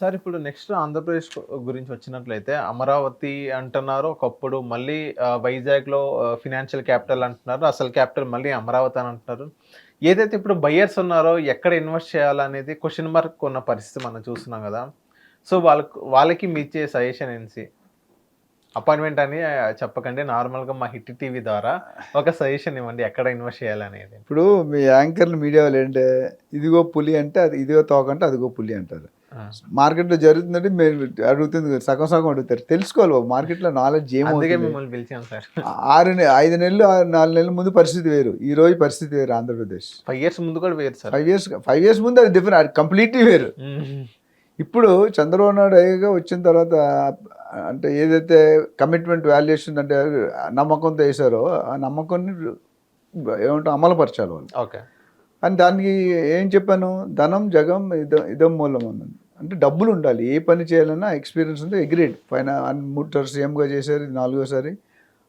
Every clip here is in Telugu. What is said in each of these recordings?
సార్ ఇప్పుడు నెక్స్ట్ ఆంధ్రప్రదేశ్ గురించి వచ్చినట్లయితే అమరావతి అంటున్నారు. ఒకప్పుడు మళ్ళీ వైజాగ్లో ఫినాన్షియల్ క్యాపిటల్ అంటున్నారు. అసలు క్యాపిటల్ మళ్ళీ అమరావతి అని అంటున్నారు. ఏదైతే ఇప్పుడు బయ్యర్స్ ఉన్నారో ఎక్కడ ఇన్వెస్ట్ చేయాలనేది క్వశ్చన్ మార్క్ ఉన్న పరిస్థితి మనం చూస్తున్నాం కదా. సో వాళ్ళకు వాళ్ళకి మీ ఇచ్చే సజెషన్ ఏంటి? అపాయింట్మెంట్ అని చెప్పకండి. నార్మల్గా మా హిట్ టీవీ ద్వారా ఒక సజెషన్ ఇవ్వండి ఎక్కడ ఇన్వెస్ట్ చేయాలనేది. ఇప్పుడు మీ యాంకర్లు మీడియా వాళ్ళు ఏంటంటే ఇదిగో పులి అంటే అది ఇదిగో తోక అంటే అదిగో పులి అంటారు. మార్కెట్లో జరుగుతుందంటే మీరు అడుగుతుంది సగం సగం అడుగుతారు. తెలుసుకోవాలి మార్కెట్లో నాలెడ్జ్ సార్. ఆరు ఐదు నెలలు నాలుగు నెలల ముందు పరిస్థితి వేరు. ఈ రోజు పరిస్థితి వేరు ఆంధ్రప్రదేశ్. ఫైవ్ ఇయర్స్ ముందు కూడా వేరు sir. Five years five years ముందు అది డిఫరెంట్ అది కంప్లీట్లీ వేరు. ఇప్పుడు చంద్రబాబు నాయుడు అయ్యాక వచ్చిన తర్వాత అంటే ఏదైతే కమిట్మెంట్ వాల్యుయేషన్ అంటే నమ్మకంతో వేశారో ఆ నమ్మకాన్ని ఏమంటారు అమలుపరచాలి వాళ్ళు. ఓకే అని దానికి ఏం చెప్పాను? ధనం జగం ఇదం ఇదం మూలం అన్నది. అంటే డబ్బులు ఉండాలి. ఏ పని చేయాలన్నా ఎక్స్పీరియన్స్ ఉంటే ఎగ్రీడ్ పైన అన్- మూడు సీఎంగా చేశారు ఇది నాలుగోసారి.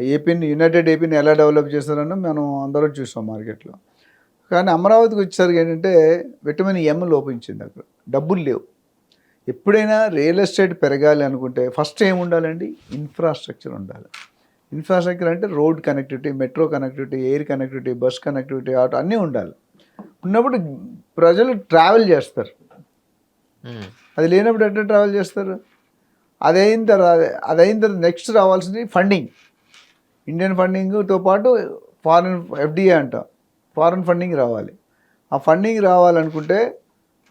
ఏపీని యునైటెడ్ ఏపీని ఎలా డెవలప్ చేస్తారని మనం అందరం చూసాం మార్కెట్లో. కానీ అమరావతికి వచ్చేసరికి ఏంటంటే విటమిన్ ఎం లోపించింది అక్కడ. డబ్బులు లేవు. ఎప్పుడైనా రియల్ ఎస్టేట్ పెరగాలి అనుకుంటే ఫస్ట్ ఏం ఉండాలండి? ఇన్ఫ్రాస్ట్రక్చర్ ఉండాలి. ఇన్ఫ్రాస్ట్రక్చర్ అంటే road connectivity metro connectivity air connectivity bus connectivity auto అన్నీ ఉండాలి. ఉన్నప్పుడు ప్రజలు ట్రావెల్ చేస్తారు. Hmm. అది లేనప్పుడు ఎట్లా ట్రావెల్ చేస్తారు? అది అయిన తర్వాత అది అయిన తర్వాత నెక్స్ట్ రావాల్సింది ఫండింగ్ ఇండియన్ ఫండింగ్తో పాటు ఫారెన్ ఎఫ్డిఏ అంటాం. ఫారెన్ ఫండింగ్ రావాలి. ఆ ఫండింగ్ రావాలనుకుంటే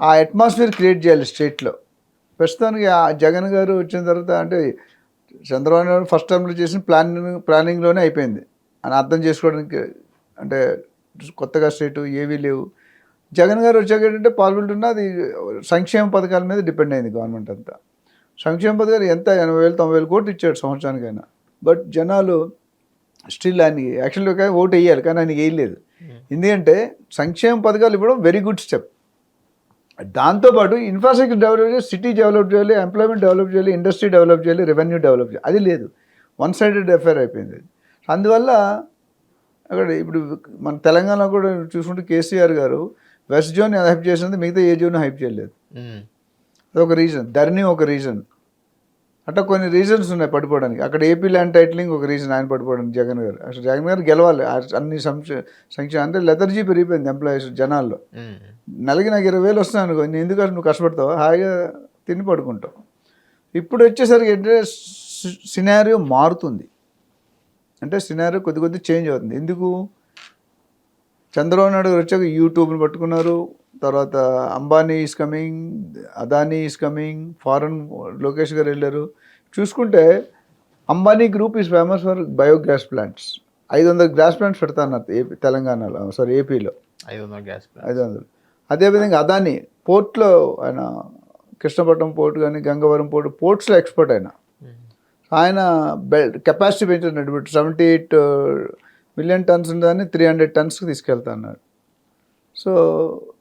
ఆ అట్మాస్ఫియర్ క్రియేట్ చేయాలి స్టేట్లో ప్రస్తుతానికి ఆ జగన్ గారు వచ్చిన తర్వాత అంటే చంద్రబాబు నాయుడు ఫస్ట్ టైంలో చేసిన ప్లానింగ్ ప్లానింగ్లోనే అయిపోయింది. అని అర్థం చేసుకోవడానికి అంటే కొత్తగా స్టేటు ఏవీ లేవు. జగన్ గారు వచ్చాక ఏంటంటే పాల్గొంటే ఉన్న అది సంక్షేమ పథకాల మీద డిపెండ్ అయింది గవర్నమెంట్ అంతా. సంక్షేమ పథకాలు ఎంత ఎనభై వేలు తొంభై వేలు కోట్లు ఇచ్చాడు సంవత్సరానికైనా. బట్ జనాలు స్టిల్ ఆయనకి యాక్చువల్గా ఓటు వేయాలి కానీ ఆయనకి వేయలేదు. ఎందుకంటే సంక్షేమ పథకాలు ఇవ్వడం వెరీ గుడ్ స్టెప్ దాంతోపాటు ఇన్ఫ్రాస్ట్రక్చర్ డెవలప్ చేయాలి సిటీ డెవలప్ చేయాలి ఎంప్లాయ్మెంట్ డెవలప్ చేయాలి ఇండస్ట్రీ డెవలప్ చేయాలి రెవెన్యూ డెవలప్ చేయాలి. అది లేదు. వన్ సైడెడ్ అఫేర్ అయిపోయింది. అది. అందువల్ల అక్కడ ఇప్పుడు మన తెలంగాణ కూడా చూసుకుంటే కేసీఆర్ గారు వెస్ట్ జోన్ హైప్ చేసినందుకు మిగతా ఏ జోన్ హైప్ చేయలేదు. మ్మ్. అదొక రీజన్ ధరణి ఒక రీజన్ అట్లా కొన్ని రీజన్స్ ఉన్నాయి పడిపోవడానికి. అక్కడ ఏపీ ల్యాండ్ టైటిలింగ్ ఒక రీజన్ ఆయన పడిపోవడానికి జగన్ గారు. అసలు జగన్ గారు గెలవాలి. అన్ని సంక్షే సంక్షేమ అంటే లెదర్జీ పెరిగిపోయింది ఎంప్లాయీస్ జనాల్లో. మ్మ్. నెలకి నాకు ఇరవై వేలు వస్తున్నాయి అనుకో నేను ఎందుకు నువ్వు కష్టపడతావు? హాయిగా తిని పడుకుంటావు. ఇప్పుడు వచ్చేసరికి ఏంటంటే సినారియో మారుతుంది. అంటే సినారియో కొద్ది కొద్ది చేంజ్ అవుతుంది. ఎందుకు? చంద్రబాబు నాయుడు గారు వచ్చాక యూట్యూబ్ని పట్టుకున్నారు. తర్వాత Ambani is coming Adani is coming foreign Lokesh గారు వెళ్ళారు. చూసుకుంటే Ambani group is famous for biogas plants ఐదు వందల గ్యాస్ ప్లాంట్స్ పెడతాన్నారు ఏపీ తెలంగాణలో సారీ ఏపీలో. ఐదు వందల గ్యాస్ ప్లాంట్ ఐదు వందలు అదేవిధంగా అదాని పోర్ట్లో ఆయన కృష్ణపట్నం పోర్ట్ కానీ గంగవరం పోర్ట్ పోర్ట్స్లో ఎక్స్పర్ట్ ఆయన ఆయన బెల్ కెపాసిటీ ఇప్పుడు సెవెంటీ ఎయిట్ మిలియన్ టన్స్ ఉందని త్రీ హండ్రెడ్ టన్స్కి తీసుకెళ్తా అన్నాడు. సో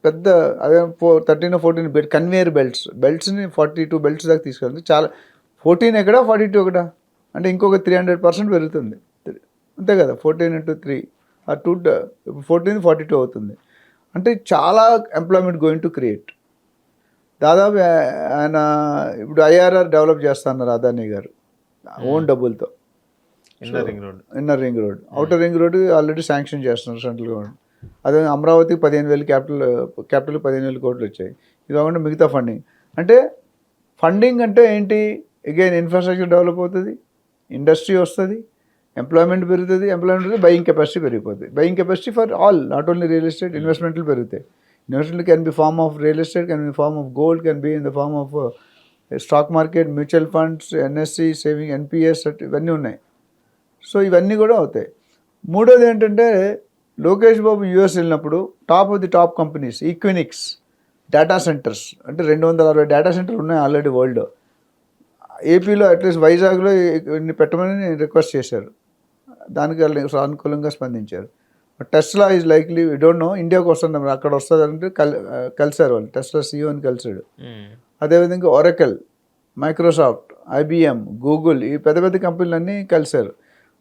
పెద్ద అదే four thirteen fourteen belt conveyor belts బెల్ట్స్ని forty two belts దాకా తీసుకెళ్తుంది. చాలా ఫోర్టీన్ ఎక్కడా? ఫార్టీ టూ ఒకటా? అంటే ఇంకొక త్రీ హండ్రెడ్ పర్సెంట్ పెరుగుతుంది. అంతే కదా ఫోర్టీన్ ఇంటూ త్రీ ఆ టూ ఫోర్టీన్ ఫార్టీ టూ అవుతుంది. అంటే చాలా ఎంప్లాయ్మెంట్ గోయింగ్ టు క్రియేట్ దాదాపు ఆయన ఇప్పుడు ఐఆర్ఆర్ డెవలప్ చేస్తున్నారు అదానీ గారు ఓన్ డబ్బులతో inner ring road inner ring road outer ring road already sanction చేస్తున్నారు సెంట్రల్ గవర్నమెంట్. అదే అమరావతికి పదిహేను వేలు క్యాపిటల్ క్యాపిటల్ పదిహేను వేలు కోట్లు వచ్చాయి. ఇది కాకుండా మిగతా ఫండింగ్ అంటే ఫండింగ్ అంటే ఏంటి? అగైన్ ఇన్ఫ్రాస్ట్రక్చర్ డెవలప్ అవుతుంది ఇండస్ట్రీ వస్తుంది ఎంప్లాయ్మెంట్ పెరుగుతుంది ఎంప్లాయ్మెంట్ బయింగ్ కెపాసిటీ పెరిగిపోతుంది buying capacity for all not only real estate ఇన్వెస్ట్మెంట్లు పెరుగుతాయి. Investment can be form of real estate can be form of gold can be in the form of stock market mutual funds NSC saving NPS ఇవన్నీ ఉన్నాయి. సో ఇవన్నీ కూడా అవుతాయి. మూడోది ఏంటంటే లోకేష్ బాబు యూఎస్ వెళ్ళినప్పుడు top of the top companies Equinix data centres అంటే రెండు వందల అరవై డేటా సెంటర్లు ఉన్నాయి ఆల్రెడీ వరల్డ్ ఏపీలో అట్లీస్ట్ వైజాగ్లో ఇన్ని పెట్టమని రిక్వెస్ట్ చేశారు. దానికి వాళ్ళు సానుకూలంగా స్పందించారు. Tesla is likely don't know ఇండియాకి వస్తుంది అక్కడ వస్తుందంటే కల్ కలిశారు వాళ్ళు. టెస్లా సీఓని కలిసాడు. మ్మ్. అదేవిధంగా ఒరకల్ మైక్రోసాఫ్ట్ ఐబిఎం గూగుల్ ఈ పెద్ద పెద్ద కంపెనీలన్నీ కలిశారు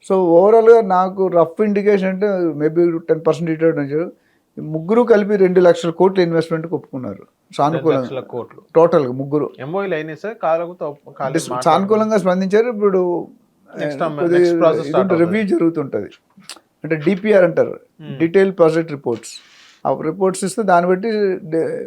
సో ఓవరాల్గా నాకు రఫ్ ఇండికేషన్ అంటే మేబీ టెన్ పర్సెంట్ నుంచి ఈ ముగ్గురు కలిపి రెండు లక్షల కోట్ల ఇన్వెస్ట్మెంట్కి ఒప్పుకున్నారు. సానుకూలంగా కోట్లు. టోటల్గా ముగ్గురు. ఎంఓఈలు అయినాయి సార్? సానుకూలంగా స్పందించారు. ఇప్పుడు. రివ్యూ జరుగుతుంటుంది. అంటే డిపిఆర్ అంటారు. డీటెయిల్ ప్రాజెక్ట్ రిపోర్ట్స్ ఆ రిపోర్ట్స్ ఇస్తే దాన్ని బట్టి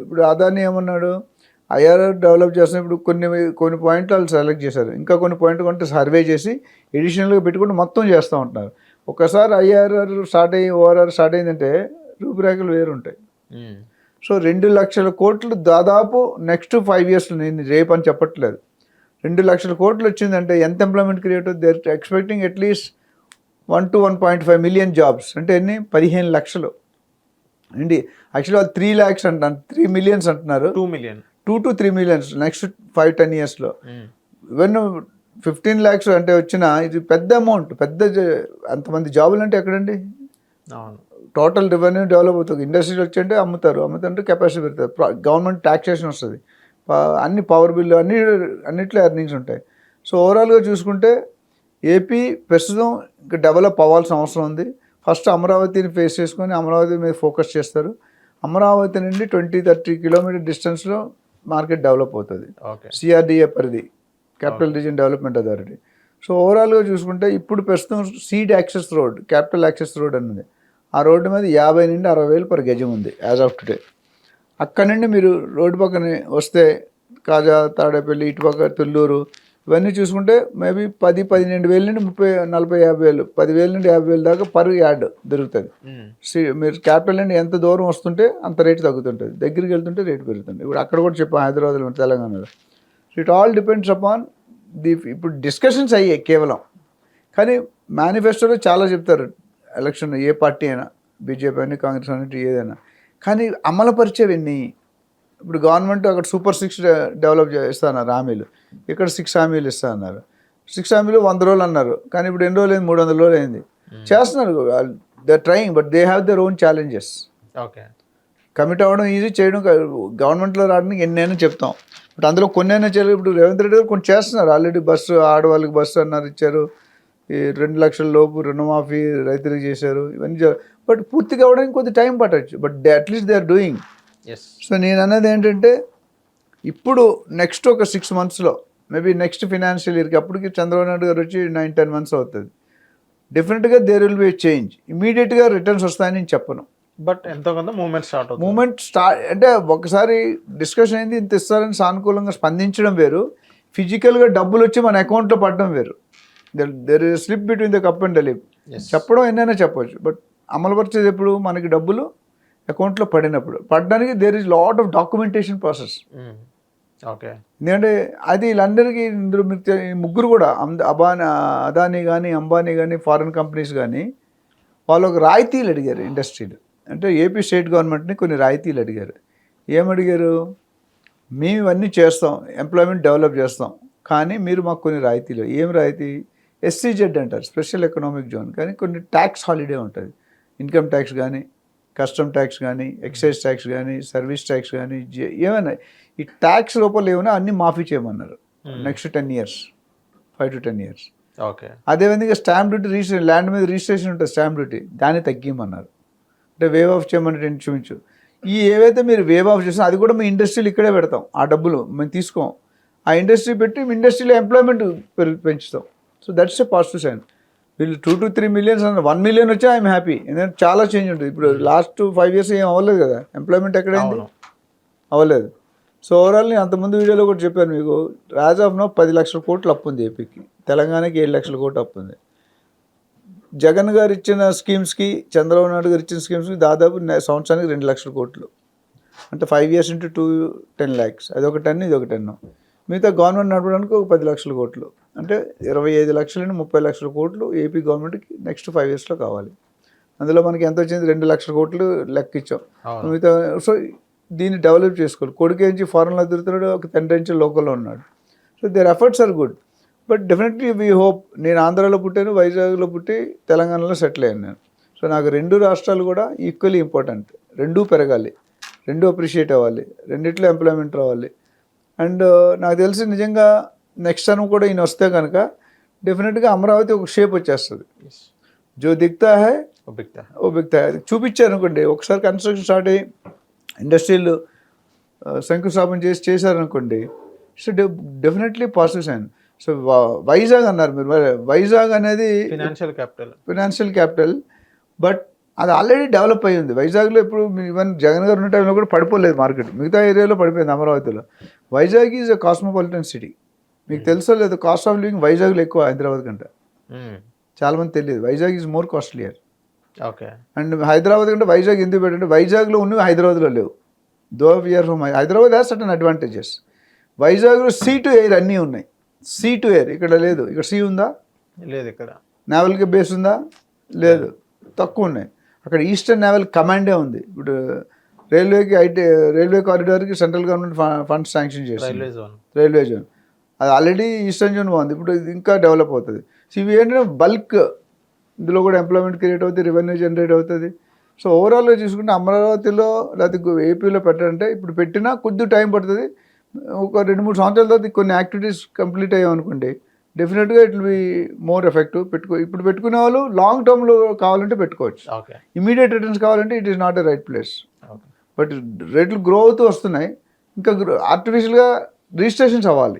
ఇప్పుడు అదాని ఏమన్నాడు? ఐఆర్ఆర్ డెవలప్ చేస్తున్నప్పుడు కొన్ని కొన్ని పాయింట్లు వాళ్ళు సెలెక్ట్ చేశారు. ఇంకా కొన్ని పాయింట్లు కొంటే సర్వే చేసి ఎడిషనల్గా పెట్టుకుంటూ మొత్తం చేస్తూ ఉంటున్నారు. ఒకసారి ఐఆర్ఆర్ స్టార్ట్ అయ్యి ఓఆర్ఆర్ స్టార్ట్ అయిందంటే రూపురేఖలు వేరు ఉంటాయి ఉమ్. సో రెండు లక్షల కోట్లు దాదాపు నెక్స్ట్ ఫైవ్ ఇయర్స్ నేను రేపు అని చెప్పట్లేదు. రెండు లక్షల కోట్లు వచ్చిందంటే ఎంత employment create they're expecting at least one two one point five million jobs అంటే ఎన్ని? పదిహేను లక్షలు. అండి యాక్చువల్లీ వాళ్ళు త్రీ ల్యాక్స్ అంటున్నారు. త్రీ మిలియన్స్ అంటున్నారు. Two million two to three millions next five ten ఇయర్స్లో. ఈవెన్ ఫిఫ్టీన్ ల్యాక్స్ అంటే వచ్చిన ఇది పెద్ద అమౌంట్ పెద్ద జ- అంతమంది జాబులు అంటే ఎక్కడండి? అవును. టోటల్ రెవెన్యూ డెవలప్ అవుతుంది. ఇండస్ట్రీలు వచ్చి అమ్ముతారు. అమ్ముతుంటే కెపాసిటీ పెరుగుతుంది గవర్నమెంట్ ట్యాక్సేషన్ వస్తుంది. అన్ని పవర్ బిల్లు అన్ని అన్నిట్లో ఎర్నింగ్స్ ఉంటాయి. సో ఓవరాల్గా చూసుకుంటే ఏపీ ప్రస్తుతం ఇంకా డెవలప్ అవ్వాల్సిన అవసరం ఉంది. ఫస్ట్ అమరావతిని ఫేస్ చేసుకొని అమరావతి మీద ఫోకస్ చేస్తారు. అమరావతి నుండి ట్వంటీ థర్టీ కిలోమీటర్ డిస్టెన్స్లో మార్కెట్ డెవలప్ అవుతుంది. ఓకే. సిఆర్డిఏ పరిధి capital region development authority so ఓవరాల్గా చూసుకుంటే ఇప్పుడు ప్రస్తుతం seed access road capital access road అన్నది. ఆ రోడ్డు మీద యాభై నుండి అరవై వేలు పర్ గజం ఉంది యాజ్ ఆఫ్ టుడే అక్కడ నుండి మీరు రోడ్డు పక్కన వస్తే కాజా తాడేపల్లి ఇటుపక్క తుళ్ళూరు ఇవన్నీ చూసుకుంటే మేబీ పది పదిహేను వేల నుండి ముప్పై నలభై యాభై వేలు పదివేల నుండి యాభై వేలు దాకా పర్ యార్డ్ దొరుకుతుంది. మీరు క్యాపిటల్ నుండి ఎంత దూరం వస్తుంటే అంత రేటు తగ్గుతుంటుంది. దగ్గరికి వెళ్తుంటే రేటు పెరుగుతుంది. ఇప్పుడు అక్కడ కూడా చెప్పాం హైదరాబాద్లో తెలంగాణలో. So it all depends upon the ఇప్పుడు డిస్కషన్స్ అయ్యాయి కేవలం. కానీ మేనిఫెస్టోలో చాలా చెప్తారు. ఎలక్షన్ ఏ పార్టీ అయినా బీజేపీ అని కాంగ్రెస్ అని ఏదైనా. కానీ అమలుపరిచేవి ఎన్ని? ఇప్పుడు గవర్నమెంట్ అక్కడ సూపర్ సిక్స్ డెవలప్ చేస్తున్నారు హామీలు. ఇక్కడ సిక్స్ హామీలు ఇస్తా అన్నారు సిక్స్ హామీలు వంద రోజులు అన్నారు. కానీ ఇప్పుడు ఎన్ని రోజులు అయింది మూడు వందల రోజులు అయింది. చేస్తున్నారు. They trying but they have their own challenges. Okay. Commit అవ్వడం ఈజీ చేయడం గవర్నమెంట్లో రావడానికి ఎన్నైనా చెప్తాం. బట్ అందులో కొన్ని అయినా చేయలేదు. ఇప్పుడు రేవంత్ రెడ్డి గారు కొన్ని చేస్తున్నారు. ఆల్రెడీ బస్సు ఆడవాళ్ళకి బస్సు అన్నారు ఇచ్చారు. ఈ రెండు లక్షల లోపు రుణమాఫీ రైతులకు చేశారు. ఇవన్నీ బట్ పూర్తిగా అవ్వడానికి కొద్ది టైం పట్టచ్చు. But they at least they are doing. So నేను అన్నది ఏంటంటే ఇప్పుడు నెక్స్ట్ ఒక సిక్స్ మంత్స్లో మేబీ నెక్స్ట్ ఫినాన్షియల్ ఇయర్కి అప్పటికి చంద్రబాబు నాయుడు గారు వచ్చి నైన్ టెన్ మంత్స్ అవుతుంది. డెఫినెట్గా దేర్ విల్ బి చేంజ్ ఇమీడియట్గా రిటర్న్స్ వస్తాయని నేను చెప్పను. బట్ ఎంతో కొంత మూవ్మెంట్ స్టార్ట్ అవుతుంది. మూమెంట్ స్టార్ట్ అంటే ఒకసారి డిస్కషన్ అయింది ఇంత ఇస్తారని సానుకూలంగా స్పందించడం వేరు. ఫిజికల్గా డబ్బులు వచ్చి మన అకౌంట్లో పడడం వేరు. There is slip between the cup and Yes. చెప్పడం ఎన్నైనా చెప్పొచ్చు. బట్ అమలుపరిచేది ఎప్పుడు? మనకి డబ్బులు అకౌంట్లో పడినప్పుడు. పడడానికి there is lot of documentation process. Okay ఎందుకంటే అది వీళ్ళందరికీ ఇందులో ముగ్గురు కూడా అమ్- అబానీ అదానీ కానీ అంబానీ కానీ ఫారిన్ కంపెనీస్ కానీ వాళ్ళు ఒక రాయితీలు అడిగారు ఇండస్ట్రీలు అంటే ఏపీ స్టేట్ గవర్నమెంట్ని కొన్ని రాయితీలు అడిగారు. ఏమడిగారు? మేము ఇవన్నీ చేస్తాం ఎంప్లాయ్మెంట్ డెవలప్ చేస్తాం కానీ మీరు మాకు కొన్ని రాయితీలు. ఏం రాయితీ? ఎస్సీజెడ్ అంటారు స్పెషల్ ఎకనామిక్ జోన్ కానీ కొన్ని ట్యాక్స్ హాలిడే ఉంటుంది. ఇన్కమ్ ట్యాక్స్ కానీ కస్టమ్ ట్యాక్స్ కానీ ఎక్సైజ్ ట్యాక్స్ కానీ సర్వీస్ ట్యాక్స్ కానీ ఏమైనా ఈ ట్యాక్స్ లోపల ఏమైనా అన్ని మాఫీ చేయమన్నారు. Next ten years five to ten years. Okay. అదేవిధంగా స్టాంప్ డ్యూటీ రిజిస్ట్రేషన్ ల్యాండ్ మీద రిజిస్ట్రేషన్ ఉంటుంది స్టాంప్ డ్యూటీ దాన్ని తగ్గిమన్నారు అంటే వేవ్ ఆఫ్ చేయమని చూపించు. ఈ ఏవైతే మీరు వేవ్ ఆఫ్ చేసినా అది కూడా మీ ఇండస్ట్రీలు ఇక్కడే పెడతాం ఆ డబ్బులు మేము తీసుకోం. ఆ ఇండస్ట్రీ పెట్టి మీ ఇండస్ట్రీలో ఎంప్లాయ్మెంట్ పెంచుతాం. So that's a positive sign. వీళ్ళు టూ టు త్రీ మిలియన్స్ అన్న వన్ మిలియన్ వచ్చా ఐఎమ్ హ్యాపీ ఎందుకంటే చాలా చేంజ్ ఉంటుంది. ఇప్పుడు లాస్ట్ ఫైవ్ ఇయర్స్ ఏం అవ్వలేదు కదా. ఎంప్లాయ్మెంట్ ఎక్కడైంది? అవ్వలేదు. సో ఓవరాల్ నేను అంతకుముందు వీడియోలో కూడా చెప్పాను మీకు రాజ్ ఆఫ్ నో పది లక్షల కోట్లు అప్పు ఉంది ఏపీకి. తెలంగాణకి ఏడు లక్షల కోట్లు అప్పు ఉంది. జగన్ గారు ఇచ్చిన స్కీమ్స్కి చంద్రబాబు నాయుడు గారు ఇచ్చిన స్కీమ్స్కి దాదాపు సంవత్సరానికి రెండు లక్షల కోట్లు. అంటే five years into two ten lakhs అది ఒక టెన్ ఇది ఒక టెన్ మిగతా గవర్నమెంట్ నడపడానికి ఒక పది లక్షల కోట్లు. అంటే ఇరవై ఐదు లక్షల నుండి ముప్పై లక్షల కోట్లు ఏపీ గవర్నమెంట్కి నెక్స్ట్ ఫైవ్ ఇయర్స్లో కావాలి. అందులో మనకి ఎంత వచ్చింది? రెండు లక్షల కోట్లు లెక్క ఇచ్చాం. మిగతా సో దీన్ని డెవలప్ చేసుకోవాలి. కొడుకు నుంచి ఫారెన్లో తిరుగుతున్నాడు? ఒక తండ్రి నుంచి లోకల్లో ఉన్నాడు. So their efforts are good but definitely we hope నేను ఆంధ్రాలో పుట్టాను వైజాగ్లో పుట్టి తెలంగాణలో సెటిల్ అయ్యాను నేను. సో నాకు రెండు రాష్ట్రాలు కూడా ఈక్వల్లీ ఇంపార్టెంట్ రెండూ పెరగాలి. రెండు అప్రిషియేట్ అవ్వాలి. రెండిట్లో ఎంప్లాయ్మెంట్ రావాలి. అండ్ నాకు తెలిసి నిజంగా నెక్స్ట్ టర్మ్ కూడా ఈయన వస్తే కనుక డెఫినెట్గా అమరావతి ఒక షేప్ వచ్చేస్తుంది. జో దిక్తా హై ఓ థా- ఓ బిగ్ తయారీ చూపించారు అనుకోండి ఒకసారి కన్స్ట్రక్షన్ స్టార్ట్ అయ్యి ఇండస్ట్రీలు శంకుస్థాపన చేసి చేశారనుకోండి so definitely positive sign so Vizag అన్నారు మీరు వైజాగ్ అనేది financial capital financial capital but అది ఆల్రెడీ డెవలప్ అయ్యి ఉంది. వైజాగ్లో ఇప్పుడు ఈవెన్ జగన్ గారు ఉన్న టైంలో కూడా పడిపోలేదు మార్కెట్ మిగతా ఏరియాలో పడిపోయింది అమరావతిలో. Vizag is a cosmopolitan city మీకు తెలుసో లేదు కాస్ట్ ఆఫ్ లివింగ్ వైజాగ్లో ఎక్కువ హైదరాబాద్ కంటే. చాలామంది తెలియదు. Vizag is more costlier okay. And Hyderabad కంటే వైజాగ్ ఎందుకు పెట్టంటే వైజాగ్లో ఉన్నవి హైదరాబాద్లో లేవు. Though we are from Hyderabad has certain advantages వైజాగ్లో సీ టు ఎయిర్ అన్నీ ఉన్నాయి. సీ టు ఎయిర్ ఇక్కడ లేదు. ఇక్కడ సీ ఉందా? లేదు ఇక్కడ. నేవల్కి బేస్ ఉందా? లేదు. తక్కువ ఉన్నాయి. అక్కడ ఈస్టర్న్ నేవల్ కమాండే ఉంది. ఇప్పుడు రైల్వేకి IT railway కారిడార్కి central government funds sanction zone railway zone అది ఆల్రెడీ ఈస్టర్న్ జోన్ బాగుంది. ఇప్పుడు ఇంకా డెవలప్ అవుతుంది. సో ఇవి ఏంటంటే బల్క్ ఇందులో కూడా ఎంప్లాయ్మెంట్ క్రియేట్ అవుతుంది రెవెన్యూ జనరేట్ అవుతుంది. సో ఓవరాల్గా చూసుకుంటే అమరావతిలో లేకపోతే ఏపీలో పెట్టాలంటే ఇప్పుడు పెట్టినా కొద్ది టైం పడుతుంది. ఒక రెండు మూడు సంవత్సరాల తర్వాత కొన్ని యాక్టివిటీస్ కంప్లీట్ అయ్యామనుకోండి డెఫినెట్గా ఇట్ బి మోర్ ఎఫెక్టివ్ పెట్టుకో ఇప్పుడు పెట్టుకునే వాళ్ళు లాంగ్ టర్మ్లో కావాలంటే పెట్టుకోవచ్చు. ఇమీడియట్ రిటర్న్స్ కావాలంటే it is not a right place but రేట్లు గ్రో అవుతూ వస్తున్నాయి. ఇంకా ఆర్టిఫిషియల్గా రిజిస్ట్రేషన్స్ అవ్వాలి.